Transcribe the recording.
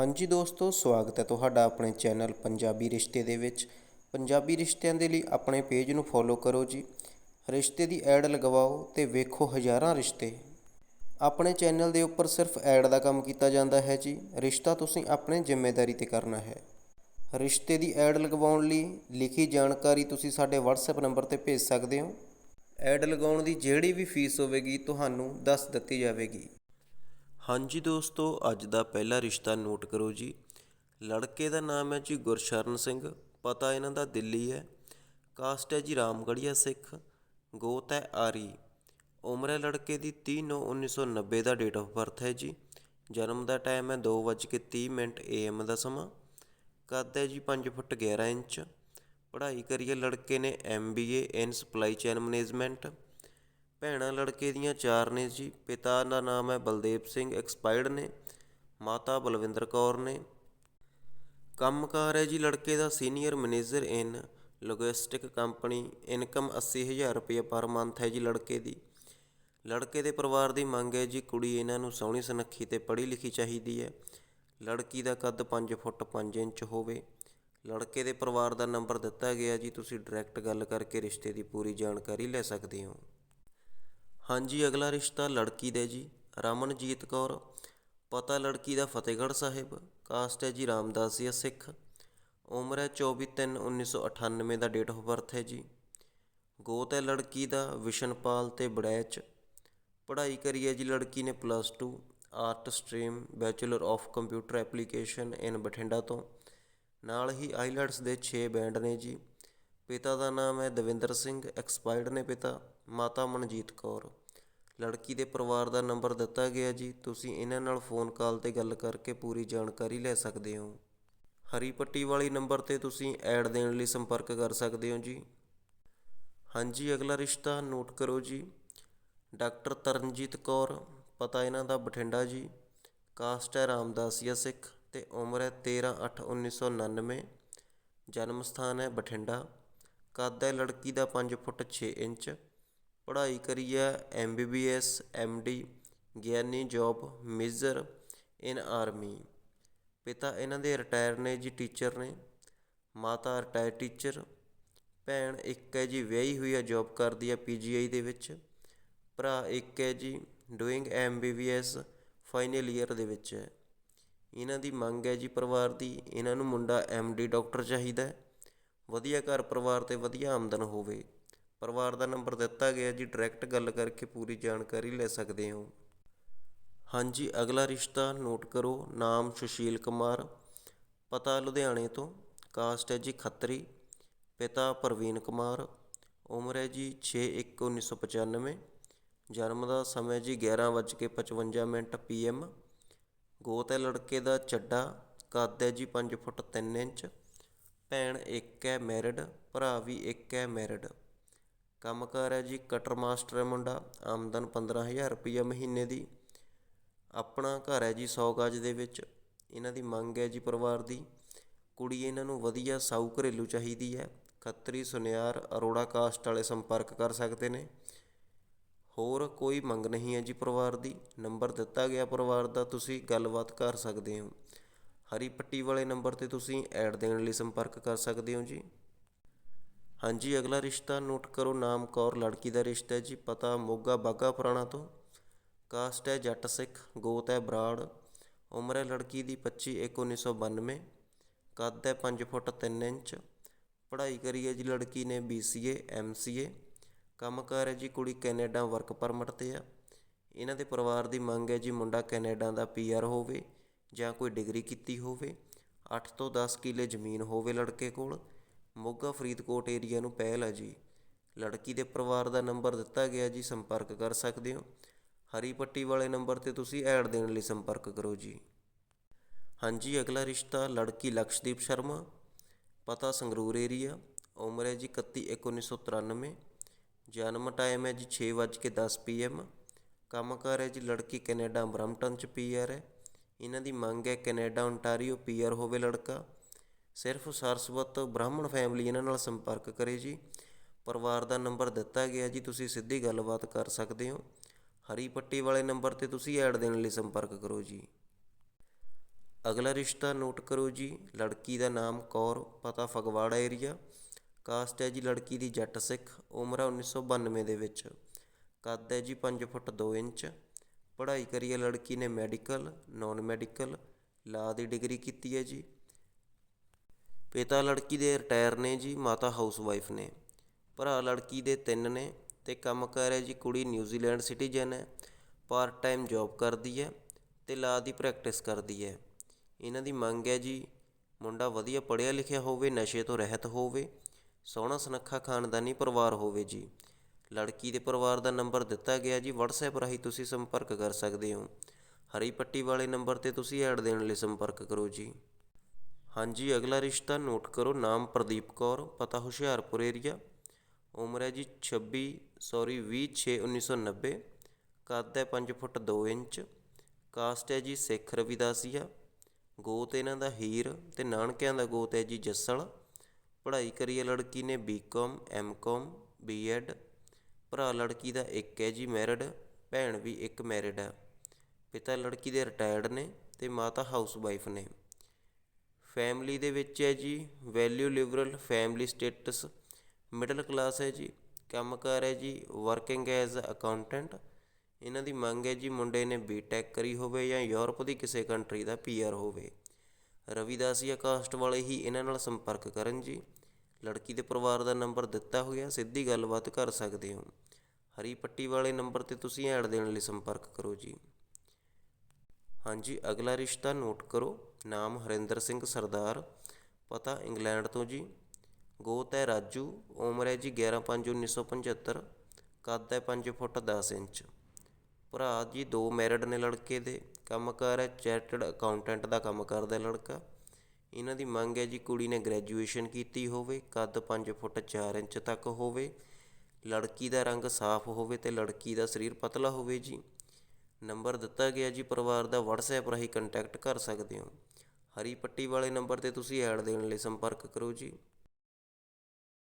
ਹਾਂਜੀ ਦੋਸਤੋ, ਸਵਾਗਤ ਹੈ ਤੁਹਾਡਾ ਆਪਣੇ ਚੈਨਲ ਪੰਜਾਬੀ ਰਿਸ਼ਤੇ ਦੇ ਵਿੱਚ। ਪੰਜਾਬੀ ਰਿਸ਼ਤਿਆਂ ਦੇ ਲਈ ਆਪਣੇ ਪੇਜ ਨੂੰ ਫੋਲੋ ਕਰੋ ਜੀ। ਰਿਸ਼ਤੇ ਦੀ ਐਡ ਲਗਵਾਓ ਤੇ ਵੇਖੋ ਹਜ਼ਾਰਾਂ ਰਿਸ਼ਤੇ। ਆਪਣੇ ਚੈਨਲ ਦੇ ਉੱਪਰ ਸਿਰਫ ਐਡ ਦਾ ਕੰਮ ਕੀਤਾ ਜਾਂਦਾ ਹੈ ਜੀ। ਰਿਸ਼ਤਾ ਤੁਸੀਂ ਆਪਣੇ ਜ਼ਿੰਮੇਵਾਰੀ ਤੇ ਕਰਨਾ ਹੈ। ਰਿਸ਼ਤੇ ਦੀ ਐਡ ਲਗਵਾਉਣ ਲਈ ਲਿਖੀ ਜਾਣਕਾਰੀ ਤੁਸੀਂ ਸਾਡੇ WhatsApp ਨੰਬਰ ਤੇ ਭੇਜ ਸਕਦੇ ਹੋ। ਐਡ ਲਗਾਉਣ ਦੀ ਜਿਹੜੀ ਵੀ ਫੀਸ ਹੋਵੇਗੀ, ਤੁਹਾਨੂੰ ਦੱਸ ਦਿੱਤੀ ਜਾਵੇਗੀ। ਹਾਂਜੀ ਦੋਸਤੋ, ਅੱਜ ਦਾ ਪਹਿਲਾ ਰਿਸ਼ਤਾ ਨੋਟ ਕਰੋ ਜੀ। ਲੜਕੇ ਦਾ ਨਾਮ ਹੈ ਜੀ ਗੁਰਸ਼ਰਨ ਸਿੰਘ, ਪਤਾ ਇਹਨਾਂ ਦਾ ਦਿੱਲੀ ਹੈ। ਕਾਸਟ ਹੈ ਜੀ ਰਾਮਗੜੀਆ ਸਿੱਖ, ਗੋਤ ਹੈ ਆਰੀ। ਉਮਰ ਹੈ ਲੜਕੇ ਦੀ 30/9/1990 ਦਾ ਡੇਟ ਆਫ ਬਰਥ ਹੈ ਜੀ। ਜਨਮ ਦਾ ਟਾਈਮ ਹੈ 2:30 ਮਿੰਟ ਏਐਮ ਦਾ ਸਮਾਂ। ਕੱਦ ਹੈ ਜੀ 5 ਫੁੱਟ 11 ਇੰਚ। ਪੜ੍ਹਾਈ ਕਰੀ ਹੈ ਲੜਕੇ ਨੇ MBA in supply chain management ਭੈਣਾਂ ਲੜਕੇ ਦੀਆਂ ਚਾਰ ਨੇ ਜੀ। ਪਿਤਾ ਦਾ ਨਾਮ ਹੈ ਬਲਦੇਵ ਸਿੰਘ ਐਕਸਪਾਇਰਡ ਨੇ। ਮਾਤਾ ਬਲਵਿੰਦਰ ਕੌਰ ਨੇ। ਕੰਮਕਾਰ ਹੈ ਜੀ ਲੜਕੇ ਦਾ senior manager in logistic company income 80000 ਰੁਪਏ ਪਰ ਮੰਥ ਹੈ ਜੀ ਲੜਕੇ ਦੀ। ਲੜਕੇ ਦੇ ਪਰਿਵਾਰ ਦੀ ਮੰਗ ਹੈ ਜੀ ਕੁੜੀ ਇਹਨਾਂ ਨੂੰ ਸੋਹਣੀ ਸੁਨੱਖੀ ਤੇ ਪੜ੍ਹੀ ਲਿਖੀ ਚਾਹੀਦੀ ਹੈ। ਲੜਕੀ ਦਾ ਕੱਦ 5 ਫੁੱਟ 5 ਇੰਚ ਹੋਵੇ। ਲੜਕੇ ਦੇ ਪਰਿਵਾਰ ਦਾ ਨੰਬਰ ਦਿੱਤਾ ਗਿਆ ਜੀ। ਤੁਸੀਂ ਡਾਇਰੈਕਟ ਗੱਲ ਕਰਕੇ ਰਿਸ਼ਤੇ ਦੀ ਪੂਰੀ ਜਾਣਕਾਰੀ ਲੈ ਸਕਦੇ ਹੋ। ਹਾਂਜੀ, ਅਗਲਾ ਰਿਸ਼ਤਾ ਲੜਕੀ ਦੇ ਜੀ। ਰਮਨਜੀਤ ਕੌਰ, ਪਤਾ ਲੜਕੀ ਦਾ ਫਤਿਹਗੜ੍ਹ ਸਾਹਿਬ, ਕਾਸਟ ਹੈ ਜੀ ਰਾਮਦਾਸੀਆ ਸਿੱਖ। ਉਮਰ ਹੈ 24/3/1998 ਦਾ ਡੇਟ ਆਫ ਬਰਥ ਹੈ ਜੀ। ਗੋਤ ਹੈ ਲੜਕੀ ਦਾ, ਵਿਸ਼ਨਪਾਲ ਤੇ ਬੜੈਚ। ਪੜ੍ਹਾਈ ਕਰੀ ਹੈ ਜੀ ਲੜਕੀ ਨੇ plus 2 art stream bachelor of computer application in Bathinda ਤੋਂ। ਨਾਲ ਹੀ ਆਈਲੈਟਸ ਦੇ 6 ਬੈਂਡ ਨੇ ਜੀ। ਪਿਤਾ ਦਾ ਨਾਮ ਹੈ ਦਵਿੰਦਰ ਸਿੰਘ ਐਕਸਪਾਇਰਡ ਨੇ ਪਿਤਾ, ਮਾਤਾ ਮਨਜੀਤ ਕੌਰ। ਲੜਕੀ ਦੇ ਪਰਿਵਾਰ ਦਾ ਨੰਬਰ ਦਿੱਤਾ ਗਿਆ ਜੀ। ਤੁਸੀਂ ਇਹਨਾਂ ਨਾਲ ਫੋਨ ਕਾਲ ਤੇ ਗੱਲ ਕਰਕੇ ਪੂਰੀ ਜਾਣਕਾਰੀ ਲੈ ਸਕਦੇ ਹੋ। ਹਰੀ ਪੱਟੀ ਵਾਲੀ ਨੰਬਰ ਤੇ ਤੁਸੀਂ ਐਡ ਦੇਣ ਲਈ ਸੰਪਰਕ ਕਰ ਸਕਦੇ ਹੋ ਜੀ। ਹਾਂਜੀ, ਅਗਲਾ ਰਿਸ਼ਤਾ ਨੋਟ ਕਰੋ ਜੀ। ਡਾਕਟਰ ਤਰਨਜੀਤ ਕੌਰ, ਪਤਾ ਇਹਨਾਂ ਦਾ ਬਠਿੰਡਾ ਜੀ। ਕਾਸਟ ਹੈ ਰਾਮਦਾਸੀਆ ਸਿੱਖ ਤੇ ਉਮਰ ਹੈ 13/8/1999 ਜਨਮ ਸਥਾਨ ਹੈ ਬਠਿੰਡਾ। ਕੱਦ ਹੈ ਲੜਕੀ ਦਾ ਪੰਜ ਫੁੱਟ ਛੇ ਇੰਚ, ਪੜ੍ਹਾਈ ਕਰੀ ਹੈ ਐਮਬੀਬੀਐਸ ਐਮਡੀ ਗਿਆਨੀ, ਜੋਬ, ਮੇਜਰ, ਇਨ ਆਰਮੀ। ਪਿਤਾ ਇਹਨਾਂ ਦੇ ਰਿਟਾਇਰ ਨੇ ਜੀ ਟੀਚਰ ਨੇ, ਮਾਤਾ ਰਿਟਾਇਰ ਟੀਚਰ, ਭੈਣ ਇੱਕ ਹੈ ਜੀ ਵਿਆਹੀ ਹੋਈ ਹੈ, ਜੌਬ ਕਰਦੀ ਹੈ ਪੀਜੀਆਈ ਦੇ ਵਿੱਚ, ਭਰਾ ਇੱਕ ਹੈ ਜੀ ਡੂਇੰਗ ਐਮਬੀਬੀਐਸ ਫਾਈਨਲ ਈਅਰ ਦੇ ਵਿੱਚ ਹੈ। ਇਹਨਾਂ ਦੀ ਮੰਗ ਹੈ ਜੀ ਪਰਿਵਾਰ ਦੀ, ਇਹਨਾਂ ਨੂੰ ਮੁੰਡਾ ਐਮਡੀ ਡਾਕਟਰ ਚਾਹੀਦਾ ਹੈ। ਵਧੀਆ ਘਰ ਪਰਿਵਾਰ ਤੇ ਵਧੀਆ ਆਮਦਨ ਹੋਵੇ। ਪਰਿਵਾਰ ਦਾ ਨੰਬਰ ਦਿੱਤਾ ਗਿਆ ਜੀ ਡਾਇਰੈਕਟ ਗੱਲ ਕਰਕੇ ਪੂਰੀ ਜਾਣਕਾਰੀ ਲੈ ਸਕਦੇ ਹੋ। ਹਾਂਜੀ, ਅਗਲਾ ਰਿਸ਼ਤਾ ਨੋਟ ਕਰੋ, ਨਾਮ ਸੁਸ਼ੀਲ ਕੁਮਾਰ, ਪਤਾ ਲੁਧਿਆਣੇ ਤੋਂ। ਕਾਸਟ ਹੈ ਜੀ ਖੱਤਰੀ। ਪਿਤਾ ਪ੍ਰਵੀਨ ਕੁਮਾਰ, ਉਮਰ ਹੈ ਜੀ 6/1/1995 ਜਨਮ ਦਾ ਸਮਾਂ ਜੀ 11:55 ਮਿੰਟ ਪੀਐਮ ਗੋਤ ਹੈ ਲੜਕੇ ਦਾ, ਚੱਡਾ। ਕੱਦ ਹੈ ਜੀ 5 ਫੁੱਟ 3 ਇੰਚ। ਭੈਣ ਇੱਕ ਹੈ ਮੈਰਿਡ ਭਰਾ ਵੀ ਇੱਕ ਹੈ ਮੈਰਿਡ ਕੰਮ ਕਾਰ ਹੈ ਜੀ ਕਟਰ ਮਾਸਟਰ ਹੈ ਮੁੰਡਾ, ਆਮਦਨ 15000 ਰੁਪਈਆ ਮਹੀਨੇ ਦੀ। ਆਪਣਾ ਘਰ ਹੈ ਜੀ ਸੌ ਗਜ ਦੇ ਵਿੱਚ। ਇਹਨਾਂ ਦੀ ਮੰਗ ਹੈ ਜੀ ਪਰਿਵਾਰ ਦੀ। ਕੁੜੀ ਇਹਨਾਂ ਨੂੰ ਵਧੀਆ ਸਾਊ ਘਰੇਲੂ ਚਾਹੀਦੀ ਹੈ। ਖੱਤਰੀ, ਸੁਨਿਆਰ, ਅਰੋੜਾ ਕਾਸਟ ਵਾਲੇ ਸੰਪਰਕ ਕਰ ਸਕਦੇ ਨੇ। ਹੋਰ ਕੋਈ ਮੰਗ ਨਹੀਂ ਹੈ ਜੀ ਪਰਿਵਾਰ ਦੀ। ਨੰਬਰ ਦਿੱਤਾ ਗਿਆ ਪਰਿਵਾਰ ਦਾ, ਤੁਸੀਂ ਗੱਲਬਾਤ ਕਰ ਸਕਦੇ ਹੋ। ਹਰੀ ਪੱਟੀ ਵਾਲੇ ਨੰਬਰ ਤੇ ਤੁਸੀਂ ਐਡ ਦੇਣ ਲਈ ਸੰਪਰਕ ਕਰ ਸਕਦੇ ਹੋ ਜੀ। ਹਾਂਜੀ, ਅਗਲਾ ਰਿਸ਼ਤਾ ਨੋਟ ਕਰੋ, ਨਾਮ ਕੌਰ, ਲੜਕੀ ਦਾ ਰਿਸ਼ਤਾ ਹੈ ਜੀ, ਪਤਾ ਮੋਗਾ ਬਾਗਾ ਪੁਰਾਣਾ ਤੋਂ। ਕਾਸਟ ਹੈ ਜੱਟ ਸਿੱਖ, ਗੋਤ ਹੈ ਬਰਾੜ, ਉਮਰ ਹੈ ਲੜਕੀ ਦੀ 25/1/1992 ਕੱਦ ਹੈ 5 ਫੁੱਟ 3 ਇੰਚ, ਪੜ੍ਹਾਈ ਕਰੀ ਹੈ ਜੀ ਲੜਕੀ ਨੇ BCA MCA ਕੰਮਕਾਰ ਹੈ ਜੀ ਕੁੜੀ ਕੈਨੇਡਾ ਵਰਕ ਪਰਮਿਟ ਤੇ ਆ। ਇਹਨਾਂ ਦੇ ਪਰਿਵਾਰ ਦੀ ਮੰਗ ਹੈ ਜੀ ਮੁੰਡਾ ਕੈਨੇਡਾ ਦਾ ਪੀਆਰ ਹੋਵੇ। ਜਾਂ ਕੋਈ ਡਿਗਰੀ ਕੀਤੀ ਹੋਵੇ, ਅੱਠ ਤੋਂ ਦਸ ਕਿੱਲੇ ਜ਼ਮੀਨ ਹੋਵੇ ਲੜਕੇ ਕੋਲ, ਮੋਗਾ ਫਰੀਦਕੋਟ ਏਰੀਆ ਨੂੰ ਪਹਿਲ ਹੈ ਜੀ। ਲੜਕੀ ਦੇ ਪਰਿਵਾਰ ਦਾ ਨੰਬਰ ਦਿੱਤਾ ਗਿਆ ਜੀ, ਸੰਪਰਕ ਕਰ ਸਕਦੇ ਹੋ। ਹਰੀ ਪੱਟੀ ਵਾਲੇ ਨੰਬਰ ਤੇ ਤੁਸੀਂ ਐਡ ਦੇਣ ਲਈ ਸੰਪਰਕ ਕਰੋ ਜੀ। ਹਾਂਜੀ, ਅਗਲਾ ਰਿਸ਼ਤਾ ਲੜਕੀ ਲਕਸ਼ਦੀਪ ਸ਼ਰਮਾ, ਪਤਾ ਸੰਗਰੂਰ ਏਰੀਆ ਉਮਰ ਹੈ ਜੀ 31/1/1993 ਜਨਮ ਟਾਈਮ ਹੈ ਜੀ 6:10 ਪੀਐਮ ਕੰਮਕਾਰ ਹੈ ਜੀ ਲੜਕੀ ਕੈਨੇਡਾ ਬਰਮਟਨ ਚ ਪੀਆਰ ਹੈ। ਇਹਨਾਂ ਦੀ ਮੰਗ ਹੈ ਕੈਨੇਡਾ ਓਨਟਾਰੀਓ ਪੀਆਰ ਹੋਵੇ ਲੜਕਾ। ਸਿਰਫ ਸਰਸਵਤ ਬ੍ਰਾਹਮਣ ਫੈਮਿਲੀ ਇਹਨਾਂ ਨਾਲ ਸੰਪਰਕ ਕਰੇ ਜੀ। ਪਰਿਵਾਰ ਦਾ ਨੰਬਰ ਦਿੱਤਾ ਗਿਆ ਜੀ, ਤੁਸੀਂ ਸਿੱਧੀ ਗੱਲਬਾਤ ਕਰ ਸਕਦੇ ਹੋ। ਹਰੀ ਪੱਟੀ ਵਾਲੇ ਨੰਬਰ ਤੇ ਤੁਸੀਂ ਐਡ ਦੇਣ ਲਈ ਸੰਪਰਕ ਕਰੋ ਜੀ। ਅਗਲਾ ਰਿਸ਼ਤਾ ਨੋਟ ਕਰੋ ਜੀ, ਲੜਕੀ ਦਾ ਨਾਮ ਕੌਰ, ਪਤਾ ਫਗਵਾੜਾ ਏਰੀਆ ਕਾਸਟ ਹੈ ਜੀ ਲੜਕੀ ਦੀ ਜੱਟ ਸਿੱਖ, ਉਮਰ ਹੈ 1992 ਦੇ ਵਿੱਚ। ਕੱਦ ਹੈ ਜੀ 5 ਫੁੱਟ 2 ਇੰਚ। ਪੜ੍ਹਾਈ ਕਰੀ ਹੈ ਲੜਕੀ ਨੇ ਮੈਡੀਕਲ ਨੋਨ ਮੈਡੀਕਲ ਲਾਅ ਦੀ ਡਿਗਰੀ ਕੀਤੀ ਹੈ ਜੀ। ਪਿਤਾ ਲੜਕੀ ਦੇ ਰਿਟਾਇਰ ਨੇ ਜੀ, ਮਾਤਾ ਹਾਊਸ ਵਾਈਫ ਨੇ। ਭਰਾ ਲੜਕੀ ਦੇ ਤਿੰਨ ਨੇ ਤੇ ਕੰਮ ਕਰ ਹੈ ਜੀ ਕੁੜੀ ਨਿਊਜ਼ੀਲੈਂਡ ਸਿਟੀਜ਼ਨ ਹੈ। ਪਾਰਟ ਟਾਈਮ ਜੌਬ ਕਰਦੀ ਹੈ ਤੇ ਲਾਅ ਦੀ ਪ੍ਰੈਕਟਿਸ ਕਰਦੀ ਹੈ। ਇਹਨਾਂ ਦੀ ਮੰਗ ਹੈ ਜੀ, ਮੁੰਡਾ ਵਧੀਆ ਪੜ੍ਹਿਆ ਲਿਖਿਆ ਹੋਵੇ, ਨਸ਼ੇ ਤੋਂ ਰਹਿਤ ਹੋਵੇ, ਸੋਹਣਾ ਸੁਨੱਖਾ ਖਾਨਦਾਨੀ ਪਰਿਵਾਰ ਹੋਵੇ ਜੀ। ਲੜਕੀ ਦੇ ਪਰਿਵਾਰ ਦਾ ਨੰਬਰ ਦਿੱਤਾ ਗਿਆ ਜੀ, WhatsApp ਰਾਹੀਂ ਤੁਸੀਂ ਸੰਪਰਕ ਕਰ ਸਕਦੇ ਹੋ। ਹਰੀ ਪੱਟੀ ਵਾਲੇ ਨੰਬਰ ਤੇ ਤੁਸੀਂ ਐਡ ਦੇਣ ਲਈ ਸੰਪਰਕ ਕਰੋ ਜੀ। ਹਾਂਜੀ, ਅਗਲਾ ਰਿਸ਼ਤਾ ਨੋਟ ਕਰੋ, ਨਾਮ ਪ੍ਰਦੀਪ ਕੌਰ, ਪਤਾ ਹੁਸ਼ਿਆਰਪੁਰ ਏਰੀਆ ਉਮਰ ਹੈ ਜੀ 26 ਸੌਰੀ 20 6 1990 ਕੱਦ ਹੈ 5 ਫੁੱਟ 2 ਇੰਚ। ਕਾਸਟ ਹੈ ਜੀ ਸਿੱਖ ਰਵਿਦਾਸੀਆ। ਗੋਤ ਇਹਨਾਂ ਦਾ ਹੀਰ ਤੇ ਨਾਨਕਿਆਂ ਦਾ ਗੋਤ ਹੈ ਜੀ ਜੱਸਲ ਪੜ੍ਹਾਈ ਕਰੀ ਹੈ ਲੜਕੀ ਨੇ ਬੀਕਾਮ ਐਮਕਾਮ ਬੀਐਡ ਭਰਾ ਲੜਕੀ ਦਾ ਇੱਕ ਹੈ ਜੀ ਮੈਰਿਡ ਭੈਣ ਵੀ ਇੱਕ ਮੈਰਿਡ ਹੈ। ਪਿਤਾ ਲੜਕੀ ਦੇ ਰਿਟਾਇਰਡ ਨੇ ਅਤੇ ਮਾਤਾ ਹਾਊਸ ਵਾਈਫ ਨੇ। ਫੈਮਿਲੀ ਦੇ ਵਿੱਚ ਹੈ ਜੀ value liberal family status middle class ਹੈ ਜੀ, ਕੰਮਕਾਰ ਹੈ ਜੀ ਵਰਕਿੰਗ ਐਜ਼ ਅਕਾਊਂਟੈਂਟ ਇਹਨਾਂ ਦੀ ਮੰਗ ਹੈ ਜੀ ਮੁੰਡੇ ਨੇ ਬੀਟੈਕ ਕਰੀ ਹੋਵੇ ਜਾਂ ਯੂਰਪ ਦੀ ਕਿਸੇ ਕੰਟਰੀ ਦਾ ਪੀਆਰ ਹੋਵੇ। ਰਵਿਦਾਸੀਆ ਕਾਸਟ ਵਾਲੇ ਹੀ ਇਹਨਾਂ ਨਾਲ ਸੰਪਰਕ ਕਰਨ ਜੀ। ਲੜਕੀ ਦੇ ਪਰਿਵਾਰ ਦਾ ਨੰਬਰ ਦਿੱਤਾ ਹੋਇਆ, ਸਿੱਧੀ ਗੱਲਬਾਤ ਕਰ ਸਕਦੇ ਹੋ। ਹਰੀ ਪੱਟੀ ਵਾਲੇ ਨੰਬਰ ਤੇ ਤੁਸੀਂ ਐਡ ਦੇਣ ਲਈ ਸੰਪਰਕ ਕਰੋ ਜੀ। ਹਾਂਜੀ, ਅਗਲਾ ਰਿਸ਼ਤਾ ਨੋਟ ਕਰੋ। ਨਾਮ ਹਰਿੰਦਰ ਸਿੰਘ ਸਰਦਾਰ, ਪਤਾ ਇੰਗਲੈਂਡ ਤੋਂ ਜੀ। ਗੋਤ ਹੈ ਰਾਜੂ, ਉਮਰ ਹੈ ਜੀ 11/5/1975 ਕੱਦ ਹੈ 5 ਫੁੱਟ 10 ਇੰਚ। ਭਰਾ ਜੀ ਦੋ ਮੈਰਿਡ ਨੇ ਲੜਕੇ ਦੇ, ਕੰਮਕਾਰ ਹੈ ਚੈਰਟਡ ਅਕਾਊਂਟੈਂਟ ਦਾ ਕੰਮ ਕਰਦਾ ਲੜਕਾ। ਇਹਨਾਂ ਦੀ ਮੰਗ ਹੈ ਜੀ ਕੁੜੀ ਨੇ ਗ੍ਰੈਜੂਏਸ਼ਨ ਕੀਤੀ ਹੋਵੇ, ਕੱਦ ਪੰਜ ਫੁੱਟ ਚਾਰ ਇੰਚ ਤੱਕ ਹੋਵੇ, ਲੜਕੀ ਦਾ ਰੰਗ ਸਾਫ਼ ਹੋਵੇ ਅਤੇ ਲੜਕੀ ਦਾ ਸਰੀਰ ਪਤਲਾ ਹੋਵੇ ਜੀ। ਨੰਬਰ ਦਿੱਤਾ ਗਿਆ ਜੀ, ਪਰਿਵਾਰ ਦਾ ਵਟਸਐਪ ਰਾਹੀਂ ਕੰਟੈਕਟ ਕਰ ਸਕਦੇ ਹੋ। ਹਰੀ ਪੱਟੀ ਵਾਲੇ ਨੰਬਰ ਤੇ ਤੁਸੀਂ ਐਡ ਦੇਣ ਲਈ ਸੰਪਰਕ ਕਰੋ ਜੀ।